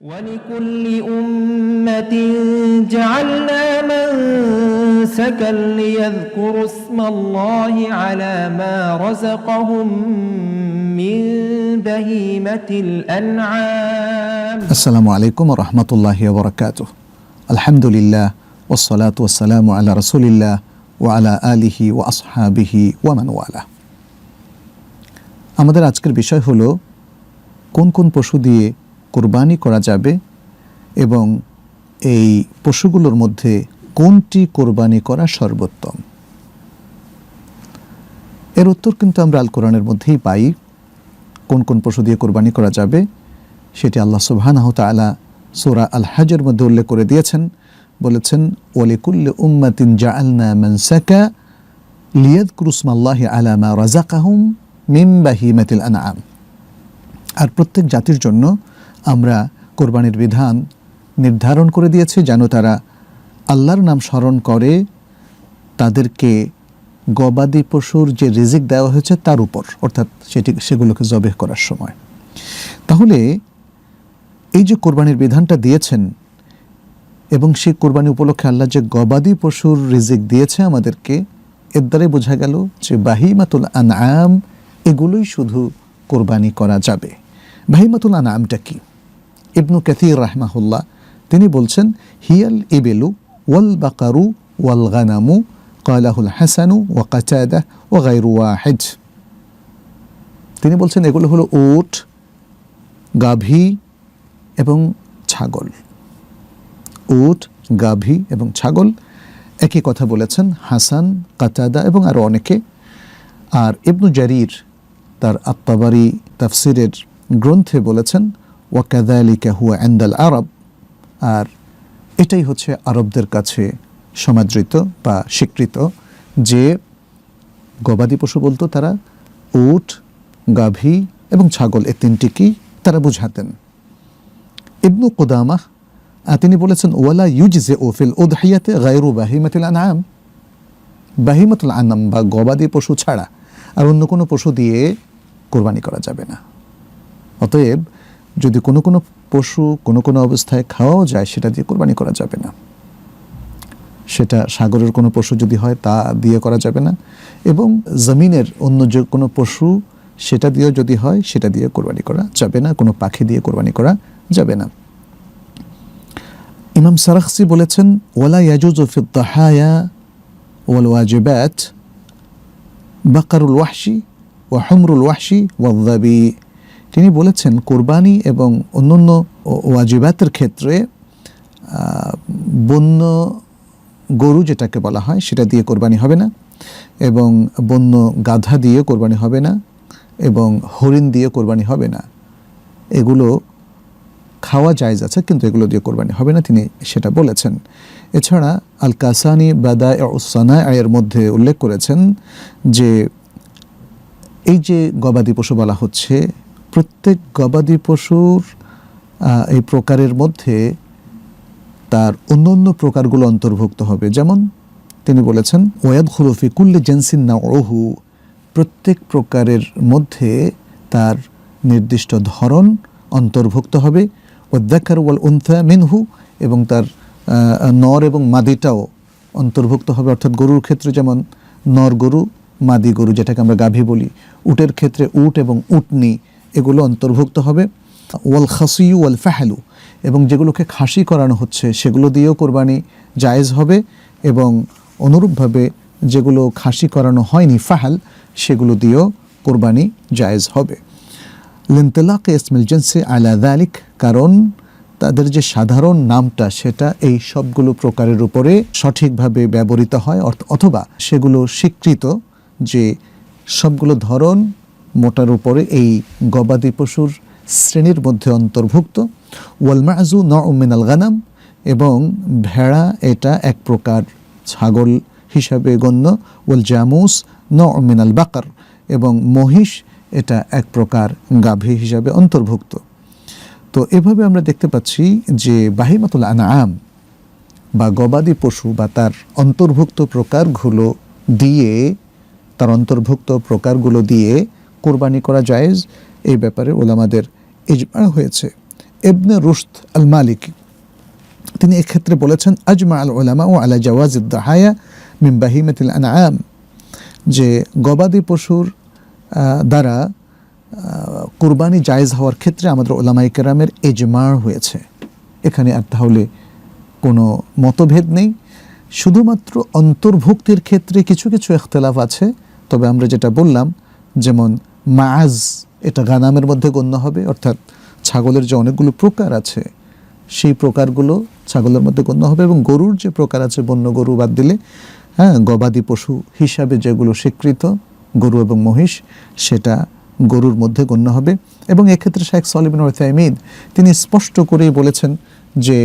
ولكل أمة جعلنا منسكا ليذكروا اسم الله على ما رزقهم من بهيمة الأنعام আসসালামু আলাইকুম রহমতুল্লাহ বরকাত আলহামদুলিল্লাহ ওসলাত ওসালাম আলা রসুলিল্লাহ ও আলা আলিহি ও আসহাবিহি ওয়ামান ওয়ালা আমাদের আজকের বিষয় হলো কোন কোন পশু দিয়ে কোরবানি করা যাবে এবং এই পশুগুলোর মধ্যে কোনটি কোরবানি করা সর্বোত্তম? এর উত্তর কিন্তু আমরা আল কোরআনের মধ্যেই পাই। কোন কোন পশু দিয়ে কোরবানি করা যাবে সেটি আল্লাহ সুবহানাহু তাআলা সূরা আল হজের মধ্যে উল্লেখ করে দিয়েছেন। বলেছেন, ওয়ালিকুল্লি মিন আনআম। আর প্রত্যেক জাতির জন্য আমরা কোরবানির বিধান নির্ধারণ করে দিয়েছি যেন তারা আল্লাহর নাম স্মরণ করে, তাদেরকে গবাদি পশুর যে রিজিক দেওয়া হয়েছে তার উপর, অর্থাৎ সেটি, সেগুলোকে জবেহ করার সময়। তাহলে এই যে কোরবানির বিধানটা দিয়েছেন এবং সেই কোরবানি উপলক্ষে আল্লাহ যে গবাদি পশুর রিজিক দিয়েছে আমাদেরকে, এর দ্বারাই বোঝা গেল যে বাহিমাতুল আনআম, এগুলোই শুধু কোরবানি করা যাবে। বাহিমাতুল আনআমটা কি? ইবনু কাথির রাহমাহুল্লাহ, তিনি বলছেন, হিয়াল ইবেলু ওয়াল বাকারু ওয়াল গানামু, কালাহুল হাসানু ওয়া কাচাদা ও গাইরু তিনি বলছেন, এগুলো হলো ওট, গাভী এবং ছাগল। উট গাভী এবং ছাগল একই কথা বলেছেন, হাসান কাতাদা এবং আরও অনেকে। আর ইবনু জারির তার আত্মাবারি তাফসিরের গ্রন্থে বলেছেন ওয়াকাদালিকা হুয়া অ্যান্দাল আরব আর এটাই হচ্ছে আরবদের কাছে সমাদৃত বা স্বীকৃত যে গবাদি পশু বলতো তারা উট গাভী এবং ছাগল এই তিনটিকেই তারা বুঝাতেন। ইবনু কুদামা আহ, তিনি বলেছেন ওয়ালা ইউজে ওফিল উদহাইয়াতে গায়রু বাহিমাতুল আনাম বাহিমাতুল আনাম বা গবাদি পশু ছাড়া আর অন্য কোনো পশু দিয়ে কোরবানি করা যাবে না। অতএব যদি কোনো কোনো পশু কোনো কোনো অবস্থায় খাওয়াও যায়, সেটা দিয়ে কোরবানি করা যাবে না। সেটা সাগরের কোনো পশু যদি হয়, তা দিয়ে করা যাবে না। এবং জমিনের অন্য যে কোনো পশু, সেটা দিয়েও যদি হয়, সেটা দিয়ে কোরবানি করা যাবে না, কোনো পাখি দিয়ে কোরবানি করা যাবে না। ইমাম সারাখসি বলেছেন, ওয়ালা ইয়াজুজু ফি দাহায়া ওয়াল ওয়াজিবাত বাকারুল ওয়াহশি ওয়া হুমরুল ওয়াহশি ওয়াদ্দাবি তিনি বলেছেন, কোরবানি এবং অন্যান্য ওয়াজিবাতের ক্ষেত্রে বন্য গরু যেটাকে বলা হয়, সেটা দিয়ে কোরবানি হবে না এবং বন্য গাধা দিয়ে কোরবানি হবে না এবং হরিণ দিয়ে কোরবানি হবে না। এগুলো খাওয়া জায়জ আছে, কিন্তু এগুলো দিয়ে কোরবানি হবে না, তিনি সেটা বলেছেন। এছাড়া আল কাসানি বাদা ওসানা এর মধ্যে উল্লেখ করেছেন যে, এই যে গবাদি পশু বলা হচ্ছে প্রত্যেক গবাদি পশুর এই প্রকারের মধ্যে তার অন্য অন্য প্রকারগুলো অন্তর্ভুক্ত হবে। যেমন তিনি বলেছেন ওয়াদ খুরফি কুল্লে জেন্সিন না ওহু প্রত্যেক প্রকারের মধ্যে তার নির্দিষ্ট ধরন অন্তর্ভুক্ত হবে। ওদ্দাকার ওয়াল উন্থা মিনহু এবং তার নর এবং মাদিটাও অন্তর্ভুক্ত হবে। অর্থাৎ গরুর ক্ষেত্রে যেমন নর গরু, মাদি গরু, যেটাকে আমরা গাভী বলি, উটের ক্ষেত্রে উট এবং উটনি এগুলো অন্তর্ভুক্ত হবে। ওয়াল খাসিউ ওয়াল ফাহালু। এবং যেগুলোকে খাসি করানো হচ্ছে, সেগুলো দিয়েও কোরবানি জায়েজ হবে এবং অনুরূপভাবে যেগুলো খাসি করানো হয়নি, ফাহাল, সেগুলো দিয়েও কোরবানি জায়েজ হবে। লিনতলাক ইসমিল জিনসে আলা দালিক, কারণ তাদের যে সাধারণ নামটা, সেটা এই সবগুলো প্রকারের উপরে সঠিকভাবে ব্যবহৃত হয় অথবা সেগুলো স্বীকৃত যে সবগুলো ধরন মোটার উপরে এই গবাদি পশুর শ্রেণির মধ্যে অন্তর্ভুক্ত। ওয়ালমাজু নমিনাল গানাম এবং ভেড়া এটা এক প্রকার ছাগল হিসাবে গণ্য। ওয়াল জামুস নমিনাল বাকার এবং মহিষ এটা এক প্রকার গাভী হিসাবে অন্তর্ভুক্ত। তো এভাবে আমরা দেখতে পাচ্ছি যে বাহিমাতুল আনাম বা গবাদি পশু বা তার অন্তর্ভুক্ত প্রকারগুলো দিয়ে, তার অন্তর্ভুক্ত প্রকারগুলো দিয়ে কোরবানি করা জায়েজ, এই ব্যাপারে ওলামাদের ইজমা হয়েছে। এবনে রুশদ আল মালিকি তিনি এক্ষেত্রে বলেছেন, আজমা আল ওলামা ও আলা জাওয়াজিদ দাহায়া মিন বাহিমাতিল আনআম যে গবাদি পশুর দ্বারা কুরবানি জায়েজ হওয়ার ক্ষেত্রে আমাদের ওলামাই কেরামের এজমার হয়েছে। এখানে আর তাহলে কোনো মতভেদ নেই। শুধুমাত্র অন্তর্ভুক্তির ক্ষেত্রে কিছু কিছু এখতলাফ আছে, তবে আমরা যেটা বললাম, যেমন মাজ এটা গানামের মধ্যে গণ্য হবে, অর্থাৎ ছাগলের যে অনেকগুলো প্রকার আছে, সেই প্রকারগুলো ছাগলের মধ্যে গণ্য হবে এবং গরুর যে প্রকার আছে, বন্য গরু বাদ দিলে হ্যাঁ গবাদি পশু হিসাবে যেগুলো স্বীকৃত, গরু এবং মহিষ, সেটা গরুর মধ্যে গণ্য হবে এবং এক্ষেত্রে শেখ সলিবিন ওরথাইমিন তিনি স্পষ্ট করেই বলেছেন যে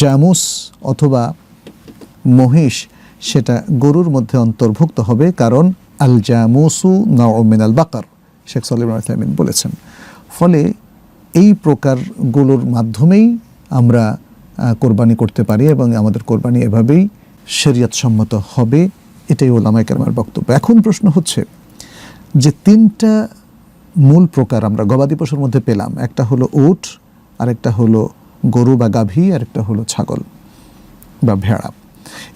জামুস অথবা মহিষ, সেটা গরুর মধ্যে অন্তর্ভুক্ত হবে কারণ আল জামুসু নাওমিন আল বাকার, শেখ সলিম আলমিন বলেছেন। ফলে এই প্রকারগুলোর মাধ্যমেই আমরা কোরবানি করতে পারি এবং আমাদের কোরবানি এভাবেই শরিয়ত সম্মত হবে, এটাই ওলামাই কেরমার বক্তব্য। এখন প্রশ্ন হচ্ছে যে তিনটা মূল প্রকার আমরা গবাদি পশুর মধ্যে পেলাম, একটা হলো উট, আরেকটা হলো গরু বা গাভী, আরেকটা হলো ছাগল বা ভেড়া।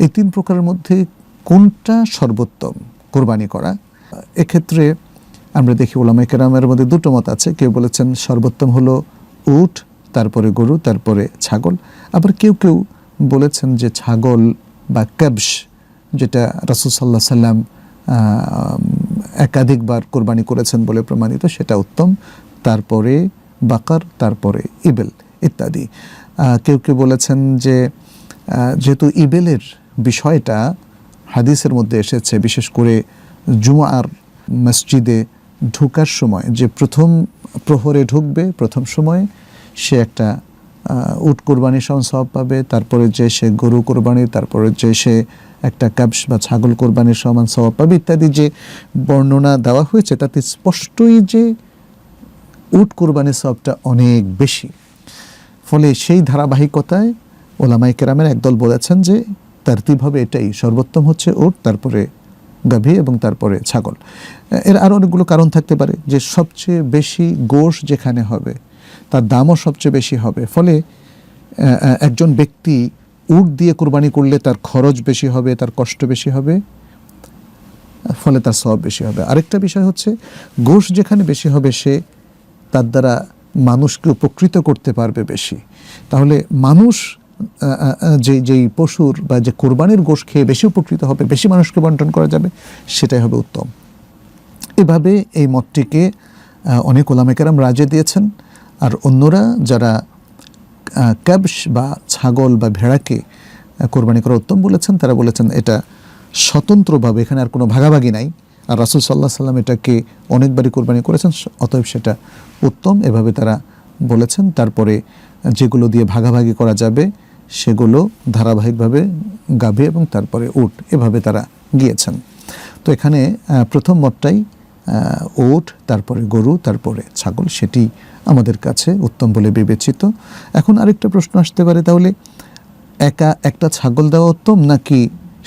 এই তিন প্রকারের মধ্যে কোনটা সর্বোত্তম? কোরবানি করা। এক্ষেত্রে আমরা দেখি ওলামাই কেরামের মধ্যে দুটো মত আছে। কেউ বলেছেন সর্বোত্তম হলো উট, তারপরে গরু, তারপরে ছাগল। আবার কেউ কেউ বলেছেন যে ছাগল বা ক্যাবস যেটা রাসুল সাল্লাহ সাল্লাম একাধিকবার কোরবানি করেছেন বলে প্রমাণিত, সেটা উত্তম। তারপরে বাকার, তারপরে ইবেল ইত্যাদি। কেউ কেউ বলেছেন যে যেহেতু ইবেলের বিষয়টা হাদিসের মধ্যে এসেছে, বিশেষ করে জুমার মসজিদে ঢুকার সময়, যে প্রথম প্রহরে ঢুকবে, প্রথম সময়ে সে একটা উট কোরবানি সমান সব পাবে, তারপরে যে সে গরু কোরবানি, তারপরে যে সে একটা ক্যাবস বা ছাগল কোরবানির সমান স্বভাব পাবে ইত্যাদি যে বর্ণনা দেওয়া হয়েছে, তাতে স্পষ্টই যে উট কোরবানির সবটা অনেক বেশি। ফলে সেই ধারাবাহিকতায় ওলামাই কেরামের একদল বলেছেন যে তারতিব হবে এটাই। সর্বোত্তম হচ্ছে উট, তারপরে গাভী এবং তারপরে ছাগল। এর আরও অনেকগুলো কারণ থাকতে পারে যে সবচেয়ে বেশি গোশ যেখানে হবে, তার দামও সবচেয়ে বেশি হবে। ফলে একজন ব্যক্তি উট দিয়ে কোরবানি করলে তার খরচ বেশি হবে, তার কষ্ট বেশি হবে, ফলে তার সব বেশি হবে। আরেকটা বিষয় হচ্ছে, গোশ যেখানে বেশি হবে সে তার দ্বারা মানুষকে উপকৃত করতে পারবে বেশি। তাহলে মানুষ যে যেই পশুর বা যে কোরবানির গোশ খেয়ে বেশি উপকৃত হবে, বেশি মানুষকে বন্টন করা যাবে, সেটাই হবে উত্তম। এভাবে এই মতটিকে অনেক ওলামেকেরাম রাজে দিয়েছেন। আর অন্যরা যারা ক্যাবস বা ছাগল বা ভেড়াকে কোরবানি করা উত্তম বলেছেন, তারা বলেছেন এটা স্বতন্ত্রভাবে এখানে আর কোনো ভাগাভাগি নাই। আর রাসুল সাল্লাহ সাল্লাম এটাকে অনেকবারই কোরবানি করেছেন অতএব সেটা উত্তম। এভাবে তারা বলেছেন, তারপরে যেগুলো দিয়ে ভাগাভাগি করা যাবে সেগুলো ধারাবাহিকভাবে গাভী এবং তারপরে উট এভাবে তারা গিয়েছেন। তো এখানে প্রথম মতটাই ওট, তারপরে গরু, তারপরে ছাগল সেটি আমাদের কাছে উত্তম বলে বিবেচিত। এখন আরেকটা প্রশ্ন আসতে পারে তাহলে, একা একটা ছাগল দেওয়া উত্তম নাকি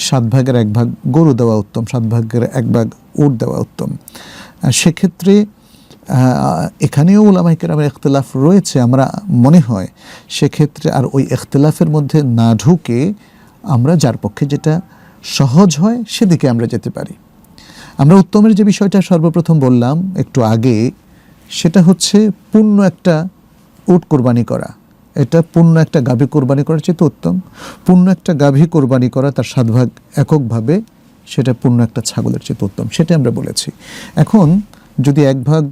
সাত ভাগের এক ভাগ গরু দেওয়া উত্তম, সাত ভাগের এক ভাগ উট দেওয়া উত্তম? সেক্ষেত্রে এখানেও ওলামাই কেরামের এখতলাফ রয়েছে, আমরা মনে হয় সেক্ষেত্রে আর ওই এখতলাফের মধ্যে না ঢুকে আমরা যার পক্ষে যেটা সহজ হয় সেদিকে আমরা যেতে পারি। আমরা উত্তমের যে বিষয়টা সর্বপ্রথম বললাম একটু আগে, সেটা হচ্ছে পূর্ণ একটা উট কোরবানি করা। এটা পূর্ণ একটা গাভী কোরবানি করার চেয়ে উত্তম। পূর্ণ একটা গাভী কোরবানি করা তার সাত ভাগ এককভাবে সেটা পূর্ণ একটা ছাগলের চেয়ে উত্তম সেটা আমরা বলেছি। এখন যদি এক ভাগ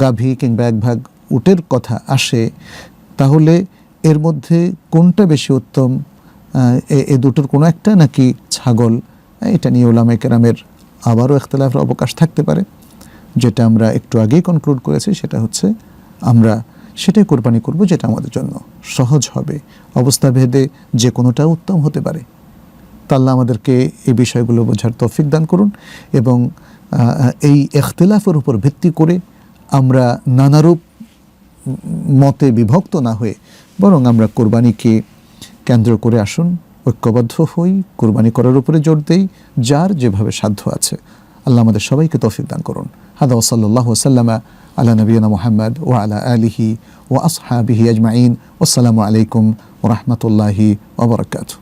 গাভী কিংবা এক ভাগ উটের কথা আসে, তাহলে এর মধ্যে কোনটা বেশি উত্তম? এ- দুটোর কোনো একটা নাকি ছাগল? এটা নিয়ে ওলামা কেরামের আবারও ইখতলাফের অবকাশ থাকতে পারে। যেটা আমরা একটু আগেই কনক্লুড করেছি, সেটা হচ্ছে আমরা সেটাই কোরবানি করব যেটা আমাদের জন্য সহজ হবে। অবস্থা ভেদে যে কোনোটা উত্তম হতে পারে। তা আল্লাহ আমাদেরকে এই বিষয়গুলো বোঝার তৌফিক দান করুন এবং এই এখতলাফের উপর ভিত্তি করে আমরা নানারূপ মতে বিভক্ত না হয়ে বরং আমরা কোরবানিকে কেন্দ্র করে আসুন, ঐক্যবদ্ধ হই, কোরবানি করার উপরে জোর দেই, যার যেভাবে সাধ্য আছে। আল্লাহ আমাদের সবাইকে তৌফিক দান করুন। হাদা ওসল্লাহ সাল্লামা আলা নবীনা মোহাম্মদ ও আলা আলিহি ও আসহাবিহি আজমাইন। আসসালামু আলাইকুম ওরহমতুল্লাহি ওবরকাতু